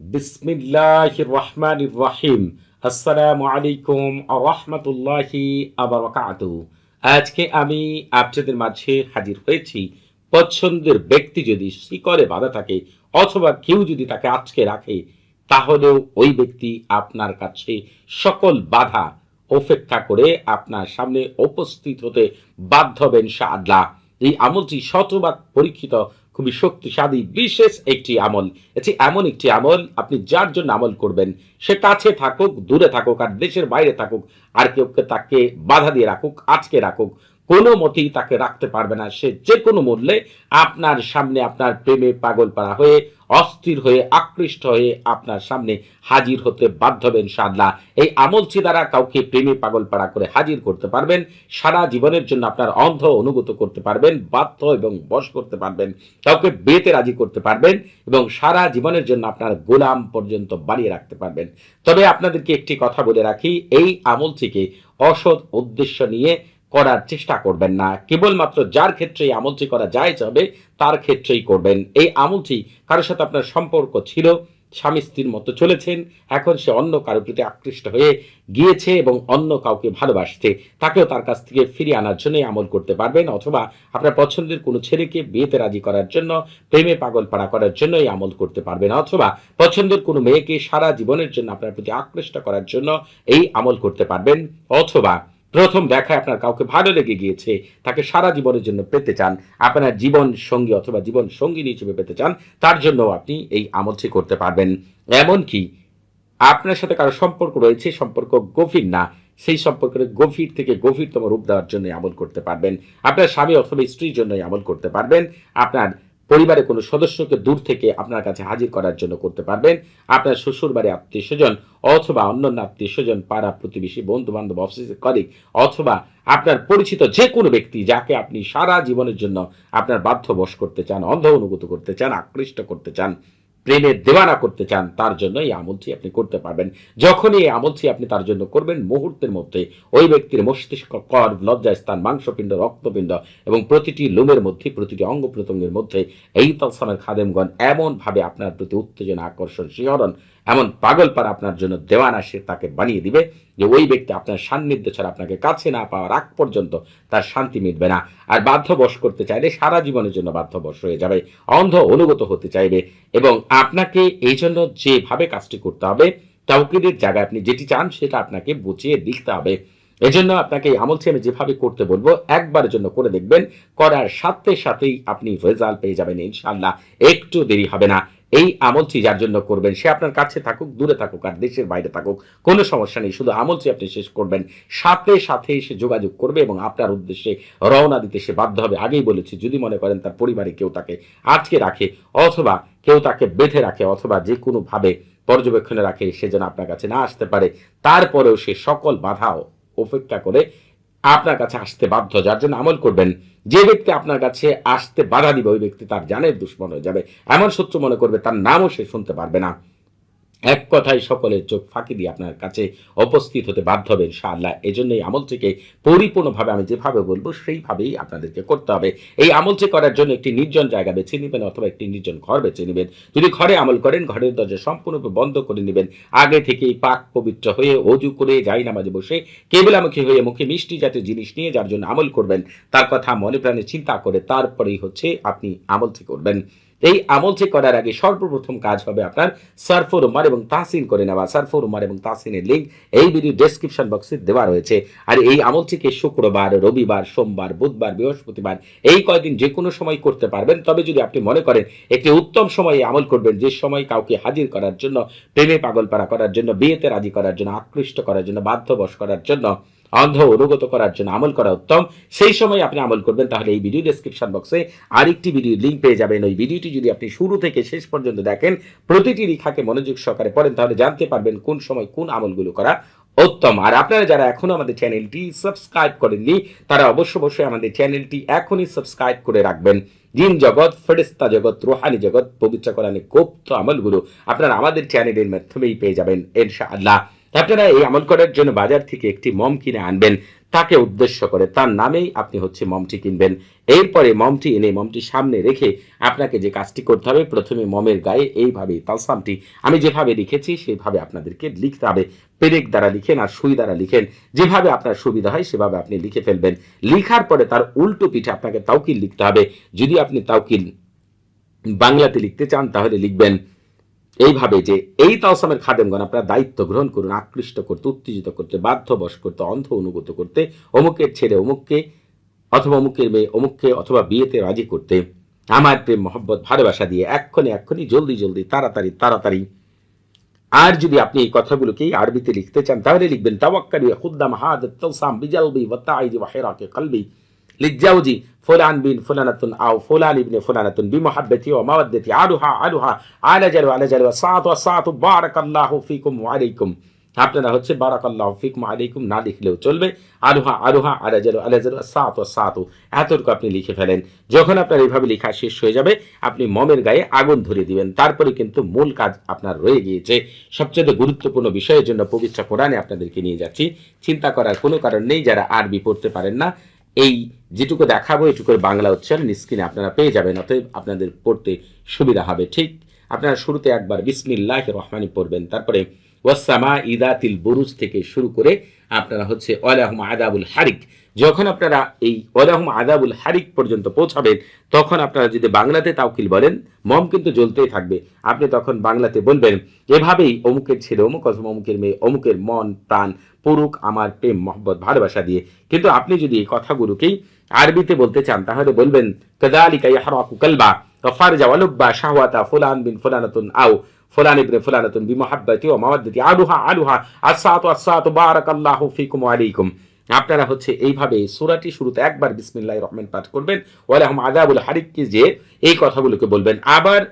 বিসমিল্লাহ রহমান রাহিম আসসালামু আলাইকুম রহমতুল্লাহি আবরকাত আজকে আমি আপনাদের মাঝে হাজির হয়েছি। পছন্দের ব্যক্তি যদি শিকরে বাধা থাকে অথবা কেউ যদি তাকে আটকে রাখে, তাহলেও ওই ব্যক্তি আপনার কাছে সকল বাধা উপেক্ষা করে আপনার সামনে উপস্থিত হতে বাধ্য হবেন এই আমলটি শতভাগ পরীক্ষিত খুবই শক্তিশালী, বিশেষ একটি আমল। এটি এমন একটি আমল, আপনি যার জন্য আমল করবেন, সে কাছে থাকুক, দূরে থাকুক, আর দেশের বাইরে থাকুক, আর কেউ তাকে বাধা দিয়ে রাখুক আজকে রাখুক। কোনো মতেই তাকে রাখতে পারবে না। সে যে কোনো মূল্যে আপনার সামনে আপনার প্রেমে পাগল পাড়া হয়ে, অস্থির হয়ে, আকৃষ্ট হয়ে আপনার সামনে হাজির হতে বাধ্য হবেন সাদলা এই আমলটি দ্বারা কাউকে প্রেমে পাগল পাড়া করে হাজির করতে পারবেন, সারা জীবনের জন্য আপনার অন্ধ অনুগত করতে পারবেন, বাধ্য এবং বশ করতে পারবেন, কাউকে বেতে রাজি করতে পারবেন এবং সারা জীবনের জন্য আপনার গোলাম পর্যন্ত বাড়িয়ে রাখতে পারবেন। তবে আপনাদেরকে একটি কথা বলে রাখি, এই আমলটিকে অসৎ উদ্দেশ্য নিয়ে করার চেষ্টা করবেন না। কেবলমাত্র যার ক্ষেত্রে এই আমলটি করা যায় হবে তার ক্ষেত্রেই করবেন। এই আমলটি কারোর সাথে আপনার সম্পর্ক ছিল, স্বামী স্ত্রীর মতো চলেছেন, এখন সে অন্য কারোর প্রতি আকৃষ্ট হয়ে গিয়েছে এবং অন্য কাউকে ভালোবাসছে, তাকেও তার কাছ থেকে ফিরিয়ে আনার জন্য আমল করতে পারবেন, অথবা আপনার পছন্দের কোনো ছেলেকে বিয়েতে রাজি করার জন্য, প্রেমে পাগল পাড়া করার জন্য এই আমল করতে পারবেন, অথবা পছন্দের কোনো মেয়েকে সারা জীবনের জন্য আপনার প্রতি আকৃষ্ট করার জন্য এই আমল করতে পারবেন, অথবা প্রথম দেখায় আপনার কাউকে ভালো লেগে গিয়েছে, তাকে সারা জীবনের জন্য পেতে চান, আপনার জীবন সঙ্গী অথবা জীবন সঙ্গিনী হিসেবে পেতে চান, তার জন্য আপনি এই আমলটি করতে পারবেন। এমনকি আপনার সাথে কারও সম্পর্ক রয়েছে, সম্পর্ক গভীর না, সেই সম্পর্কের গভীর থেকে গভীরতম রূপ দেওয়ার জন্য আমল করতে পারবেন। আপনার স্বামী অথবা স্ত্রীর জন্য আমল করতে পারবেন। আপনার পরিবারের কোনো সদস্যকে দূর থেকে আপনার কাছে হাজির করার জন্য করতে পারবেন। আপনার শ্বশুর বাড়ি আত্মীয় স্বজন অথবা অন্যান্য আত্মীয় স্বজন পাড়া প্রতিবেশী বন্ধু বান্ধব অফিসের কলিগ অথবা আপনার পরিচিত যে কোনো ব্যক্তি যাকে আপনি সারা জীবনের জন্য আপনার বাধ্য বশ করতে চান, অন্ধ অনুগত করতে চান, আকৃষ্ট করতে চান প্রেমের দেওয়ানা করতে চান, তার জন্য এই আমলটি আপনি করতে পারবেন। যখনই এই আমলটি আপনি তার জন্য করবেন, মুহূর্তের মধ্যে ওই ব্যক্তির মস্তিষ্ক কর লজ্জাস্থান, মাংসপিণ্ড, রক্তপিণ্ড এবং প্রতিটি লোমের মধ্যে, প্রতিটি অঙ্গ প্রত্যঙ্গের মধ্যে এই তলসামের খাদেমগণ এমনভাবে আপনার প্রতি উত্তেজনা, আকর্ষণ, শিহরণ এমন পাগলপাড়া আপনার জন্য দেওয়ানা সে তাকে বানিয়ে দিবে। যে ওই ব্যক্তি আপনার সান্নিধ্য ছাড়া আপনাকে কাছে না পাওয়ার আগ পর্যন্ত তার শান্তি মিটবে না। আর বাধ্যবশ করতে চাইলে সারা জীবনের জন্য বাধ্যবশ হয়ে যাবে, অন্ধ অনুগত হতে চাইবে। এবং আপনাকে এই জন্য যেভাবে কাজটি করতে হবে, তাওকিদের জায়গায় আপনি যেটি চান সেটা আপনাকে বুঝিয়ে লিখতে হবে। এজন্য আপনাকে এই আমলটি আমি যেভাবে করতে বলব, একবারের জন্য করে দেখবেন, করার সাথে সাথেই আপনি রেজাল্ট পেয়ে যাবেন ইনশাল্লাহ একটু দেরি হবে না। এই আমলটি যার জন্য করবেন, সে আপনার কাছে থাকুক, দূরে থাকুক আর দেশের বাইরে থাকুক, কোনো সমস্যা নেই। শুধু আমলটি আপনি শেষ করবেন, সাথে সাথে সে যোগাযোগ করবে এবং আপনার উদ্দেশ্যে রওনা দিতে সে বাধ্য হবে। আগেই বলেছি, যদি মনে করেন তার পরিবারে কেউ তাকে আটকে রাখে অথবা কেউ তাকে বেঁধে রাখে অথবা যে কোনোভাবে পর্যবেক্ষণে রাখে, সে যেন আপনার কাছে না আসতে পারে, তারপরেও সে সকল বাধা উপেক্ষা করে আপনার কাছে আসতে বাধ্য। যার জন্য আমল করবেন যে ব্যক্তি আপনার কাছে আসতে বাধা দিবে, ওই ব্যক্তি তার জানের দুশ্মন হয়ে যাবে। এমন শত্রু মনে করবে, তার নামও সে শুনতে পারবে না। এক কথায় সকলের চোখ ফাঁকি দিয়ে আপনার কাছে উপস্থিত হতে বাধ্য হবে ইনশাআল্লাহ। এই জন্য এই আমলটিকে পরিপূর্ণভাবে আমি যেভাবে বলব, সেইভাবেই আপনাদেরকে করতে হবে। এই আমলটি করার জন্য একটি নির্জন জায়গা বেছে নেবেন অথবা একটি নির্জন ঘর বেছে নেবেন। যদি ঘরে আমল করেন, ঘরের দরজা সম্পূর্ণরূপে বন্ধ করে নেবেন। আগে থেকেই পাক পবিত্র হয়ে অজু করে যাই নামাজে বসে কেবলামুখী হয়ে মুখে মিষ্টি জাতীয় জিনিস নিয়ে যার জন্য আমল করবেন, তার কথা মনে প্রাণে চিন্তা করে তারপরেই হচ্ছে আপনি আমলটি করবেন। এই আমলটি করার আগে সর্বপ্রথম কাজ হবে আপনার সার্ফর উমার এবং তাহসিন করে নেওয়া। সার্ফর উমার এবং তাহসিনের লিঙ্ক এই ভিডিও ডেসক্রিপশন বক্সে দেওয়া রয়েছে। আর এই আমলটিকে শুক্রবার, রবিবার, সোমবার, বুধবার, বৃহস্পতিবার এই কয়দিন যে কোনো সময় করতে পারবেন। তবে যদি আপনি মনে করেন একটি উত্তম সময়ে আমল করবেন, যে সময় কাউকে হাজির করার জন্য, প্রেমে পাগল পাগলপাড়া করার জন্য, বিয়েতে রাজি করার জন্য, আকৃষ্ট করার জন্য, বাধ্যবশ করার জন্য অন্ধ অনুগত করার জন্য আমল করা উত্তম। সেই সময় আপনি আমল করবেন, তাহলে এই ভিডিও ডেসক্রিপশন বক্সে আরেকটি ভিডিও লিঙ্ক পেয়ে যাবেন। ওই ভিডিওটি যদি আপনি শুরু থেকে শেষ পর্যন্ত দেখেন, প্রতিটি রেখাকে মনোযোগ সহকারে পড়েন, তাহলে জানতে পারবেন কোন সময় কোন আমলগুলো করা উত্তম। আর আপনারা যারা এখনও আমাদের চ্যানেলটি সাবস্ক্রাইব করেননি, তারা অবশ্য অবশ্যই আমাদের চ্যানেলটি এখনই সাবস্ক্রাইব করে রাখবেন। জিন জগৎ ফেরিস্তা জগৎ, রোহানি জগৎ, পবিত্র কোরআনে গুপ্ত আমলগুলো আপনারা আমাদের চ্যানেলের মাধ্যমেই পেয়ে যাবেন, ইনশাআল্লাহ। আপনারা এই আমল করার জন্য বাজার থেকে একটি মম কিনে আনবেন। তাকে উদ্দেশ্য করে, তার নামেই আপনি হচ্ছে মমটি কিনবেন। এরপরে মমটি এনে মমটি সামনে রেখে আপনাকে যে কাজটি করতে হবে, প্রথমে মমের গায়ে এইভাবে তালসামটি, আমি যেভাবে লিখেছি সেইভাবে আপনাদেরকে লিখতে হবে। পেরেক দ্বারা লিখেন আর সুই দ্বারা লিখেন। যেভাবে আপনার সুবিধা হয় সেভাবে আপনি লিখে ফেলবেন। লিখার পরে তার উল্টো পিঠে আপনাকে তাউকিল লিখতে হবে। যদি আপনি তাউকিল বাংলাতে লিখতে চান, তাহলে লিখবেন এইভাবে যে এই তাওসামের খাদেমগণ আপনার দায়িত্ব গ্রহণ করুন, আকৃষ্ট করতে, উত্তেজিত করতে, বাধ্যবশ করতে, অন্ধ অনুগত করতে, অমুকের ছেলে অমুককে অথবা অমুকের মেয়ে অমুককে অথবা বিয়েতে রাজি করতে, আমার প্রেম, মহব্বত, ভালোবাসা দিয়ে এক্ষণে এক্ষণে জলদি জলদি, তাড়াতাড়ি তাড়াতাড়ি। আর যদি আপনি এই কথাগুলোকেই আরবিতে লিখতে চান, তাহলে লিখবেন, তাওয়াক্কালি খুদ্দাম হাদ তাওসাম বিজালবি ওয়া হিরাকে কলবি। লিজাউজি ফুলান বিন ফুলানাতুন আও ফুলান ইবনে ফুলানাতুন বিমহাব্বতি ওয়া মাওয়াদ্দাতি আলুহা আলুহা আলা জালু আলা জালু ওয়া সাআতু ওয়া সাআতু বারাকাল্লাহু ফিকুম ওয়া আলাইকুম আপনারা হচ্ছে বারাকাল্লাহু ফিকুম আলাইকুম না লিখলেও চলবে। আলুহা আলুহা আলা জালু আলা জালু ওয়া সাআতু ওয়া সাআতু এতটুকু আপনি লিখে ফেলেন। যখন আপনার এইভাবে লেখা শেষ হয়ে যাবে, আপনি মমের গায়ে আগুন ধরিয়ে দিবেন। তারপরে কিন্তু মূল কাজ আপনার রয়ে গিয়েছে। সবচেয়ে গুরুত্বপূর্ণ বিষয়ের জন্য পবিত্র কোরআনে আপনাদেরকে নিয়ে যাচ্ছি। চিন্তা করার কোনো কারণ নেই। যারা আরবি পড়তে পারেন না এই যেটুকু দেখাবো, এটুকুর বাংলা উচ্চারণ স্ক্রিনে আপনারা পেয়ে যাবেন, অতএব আপনাদের পড়তে সুবিধা হবে। ঠিক আপনারা শুরুতে একবার বিসমিল্লাহ রহমানি পড়বেন, তারপরে ওয়াসামা ইদাতিল বুরুজ থেকে শুরু করে আপনারা হচ্ছে ওয়ালাহম আদাবুল হারিক। যখন আপনারা এই ওয়ালাহম আদাবুল হারিক পর্যন্ত পৌঁছাবেন, তখন আপনারা যদি বাংলাতে তাওকিল বলেন, মম কিন্তু জ্বলতেই থাকবে। আপনি তখন বাংলাতে বলবেন, এভাবেই অমুকের ছেলে, অমুক অথবা অমুকের মেয়ে, অমুকের মন, প্রাণ পুরুক আমার প্রেম, মহব্বত, ভালোবাসা দিয়ে। কিন্তু আপনি যদি এই কথাগুলোকেই আরবিতে বলতে চান, তাহলে বলবেন কাদালিকা ইয়াহরাকু কালবা ফারজা ওয়ালুব্বা শাহওয়াতা ফুলান বিন ফুলানাতুন আও ফুলান ইবনে ফুলানাতুন বিমহাব্বতি ওয়া মাওয়াদ্দাতি আলুহা আলুহা আসসাতু আসসাতু বারাকাল্লাহু ফিকুম আলাইকুম আপনারা হচ্ছে এইভাবে সূরাটি শুরুতে একবার বিসমিল্লাহির রহমান পাঠ করবেন। ওয়ালাহুম আযাবুল হারিককে যে এই কথাগুলোকে বলবেন। আবার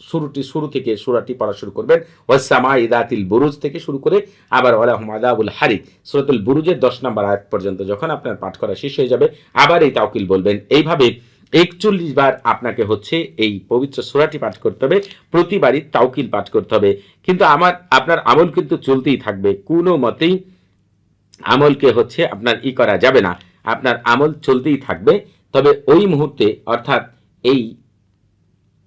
শুরুটি শুরু থেকে সুরাটি পড়া শুরু করবেন। ওয়াসামা ইদাতিল বুরুজ থেকে শুরু করে আবার ওয়ালাহুম আদাবুল হারিক। সুরাতুল বুরুজের দশ নম্বর আয়াত পর্যন্ত যখন আপনার পাঠ করা শেষ হয়ে যাবে, আবার এই তাওকিল বলবেন। এইভাবে একচল্লিশ বার আপনাকে হচ্ছে এই পবিত্র সোরাটি পাঠ করতে হবে, প্রতিবারই তাওকিল পাঠ করতে হবে। কিন্তু আমার, আপনার আমল কিন্তু চলতেই থাকবে। কোনো মতেই আমলকে হচ্ছে আপনার ই করা যাবে না। আপনার আমল চলতেই থাকবে। তবে ওই মুহূর্তে অর্থাৎ এই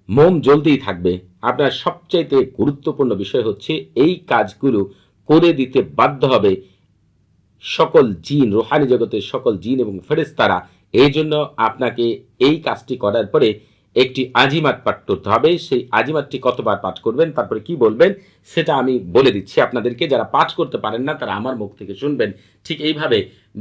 মোম জ্বলতেই থাকবে। আপনার সবচাইতে গুরুত্বপূর্ণ বিষয় হচ্ছে এই কাজগুলো করে দিতে বাধ্য হবে সকল জিন, রোহানি জগতের সকল জিন এবং ফেরেস্তারা এই জন্য আপনাকে এই কাজটি করার পরে একটি আজিমাত পাঠ করতে হবে সেই আজিমাতটি কতবার পাঠ করবেন তারপরে কি বলবেন সেটা আমি বলে দিচ্ছি আপনাদেরকে যারা পাঠ করতে পারেন না তারা আমার মুখ থেকে শুনবেন ঠিক এইভাবে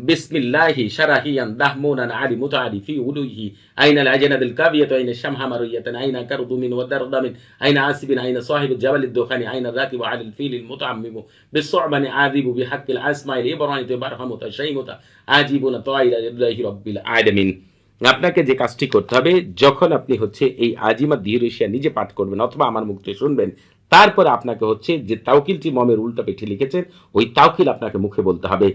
বিসমিল্লাহি শারাহিয়ান দাহমুনান আলি মুতাআলি ফি উলুহি আইনা আল-আজনাদ কাবিয়াত আইনা শামহা মারুয়াতান আইনা কারদু মিন ওয়া দারদা মিন আইনা আসিবিন আইনা সাহিব জাবাল الدخان আইনা রাকিব আল الفيل المتعمم بالصعبان عاذب بحق الاسماء الابراهيم برهم تشيمت عاجبون طائر لله رب العالمين আপনাকে যে কাজটি করতে হবে, যখন আপনি হচ্ছে এই আজিমা দিহরেশিয়া নিজে পাঠ করবেন অথবা আমার মুখে শুনবেন, তারপরে আপনাকে হচ্ছে যে তাওকিলটি মমের উল্টা পিঠে লিখেছেন, ওই তাওকিল আপনাকে মুখে বলতে হবে।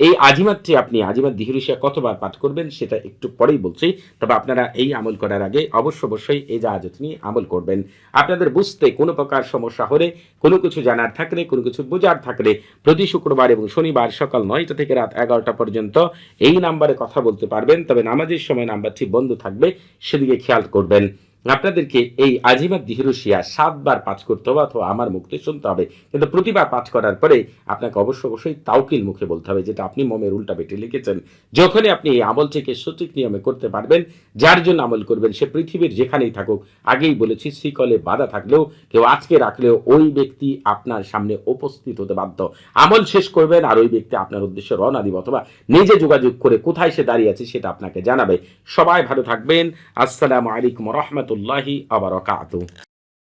এই আজিমাতটি আপনি আজিমাত দিহরেশিয়া কতবার পাঠ করবেন সেটা একটু পরেই বলছি। তবে আপনারা এই আমল করার আগে অবশ্য অবশ্যই এই জাহাজত নিয়ে আমল করবেন। আপনাদের বুঝতে কোনো প্রকার সমস্যা হলে, কোনো কিছু জানার থাকলে, কোনো কিছু বোঝার থাকলে প্রতি শুক্রবার এবং শনিবার সকাল নয়টা থেকে রাত এগারোটা পর্যন্ত এই নাম্বারে কথা বলতে পারবেন। তবে নামাজের সময় নাম্বারটি বন্ধ থাকবে, সেদিকে খেয়াল করবেন। আপনাদেরকে এই আজিমাত দিহরুশিয়া সাতবার পাঠ করতে হবে অথবা আমার মুখে শুনতে হবে। কিন্তু প্রতিবার পাঠ করার পরে আপনাকে অবশ্য অবশ্যই তাওকিল মুখে বলতে হবে, যেটা আপনি মমের উল্টা বেটে লিখেছেন। যখনই আপনি এই আমলটিকে সঠিক নিয়মে করতে পারবেন, যার জন্য আমল করবেন, সে পৃথিবীর যেখানেই থাকুক, আগেই বলেছি, শিকলে বাধা থাকলেও, কেউ আজকে রাখলেও ওই ব্যক্তি আপনার সামনে উপস্থিত হতে বাধ্য। আমল শেষ করবেন আর ওই ব্যক্তি আপনার উদ্দেশ্যে রওনা দিব, অথবা নিজে যোগাযোগ করে কোথায় সে দাঁড়িয়ে আছে সেটা আপনাকে জানাবে। সবাই ভালো থাকবেন। আসসালামু আলাইকুম রহমতুল্লাহি আবার